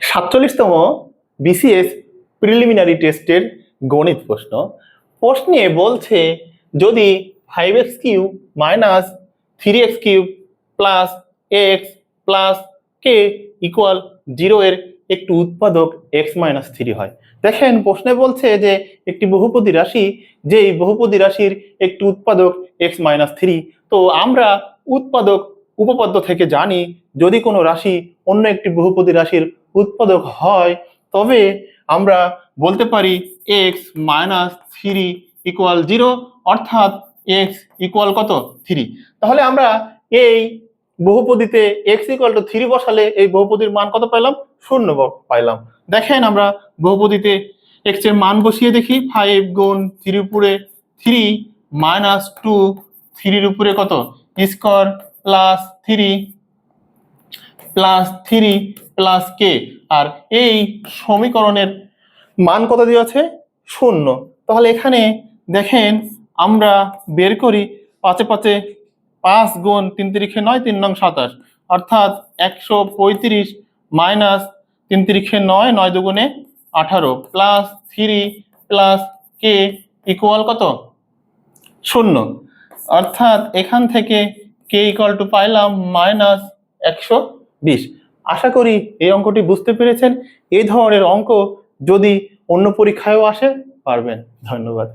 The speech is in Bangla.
সাতচল্লিশতম বিসিএস প্রিলিমিনারি টেস্টের গণিত প্রশ্ন। প্রশ্নে বলছে, যদি five x cube minus three x cube plus x plus k equal zero এর একটি উৎপাদক এক্স মাইনাস থ্রি হয়। দেখেন, প্রশ্নে বলছে যে একটি বহুপদী রাশি, যেই বহুপদী রাশির একটি উৎপাদক এক্স মাইনাস থ্রি তো আমরা উৎপাদক উপপাদ্য থেকে জানি যদি কোনো রাশি অন্য একটি বহুপদী রাশির উৎপাদক হয়, তবে আমরা বলতে পারি x minus three equal zero অর্থাৎ এক্স ইকুয়াল কত? থ্রি তাহলে আমরা এই বহুপদীতে এক্স ইকুয়াল টু থ্রি বসালে এই বহুপদীর মান কত পাইলাম? শূন্য পাইলাম। দেখেন আমরা বহুপদীতে এক্সের মান বসিয়ে দেখি। ফাইভ গুণ থ্রির উপরে থ্রি মাইনাস টু থ্রির উপরে কত? Square plus three plus three plus k আর এই সমীকরণের মান কত দেওয়া আছে? শূন্য। তাহলে এখানে দেখেন আমরা বের করি পাঁচে পাঁচে পাঁচ গুণ তিন তিরিখে নয়, তিন নং সাতাশ। অর্থাৎ একশো পঁয়ত্রিশ মাইনাস তিন তিরিখে নয় নয় দুগুণে আঠারো। Plus three plus k equal কত? শূন্য। অর্থাৎ এখান থেকে কে ইকাল টু পাইলাম মাইনাস একশো বিশ। আশা করি এই অঙ্কটি বুঝতে পেরেছেন। এই ধরনের অঙ্ক যদি অন্য পরীক্ষায়ও আসে, পারবেন। ধন্যবাদ।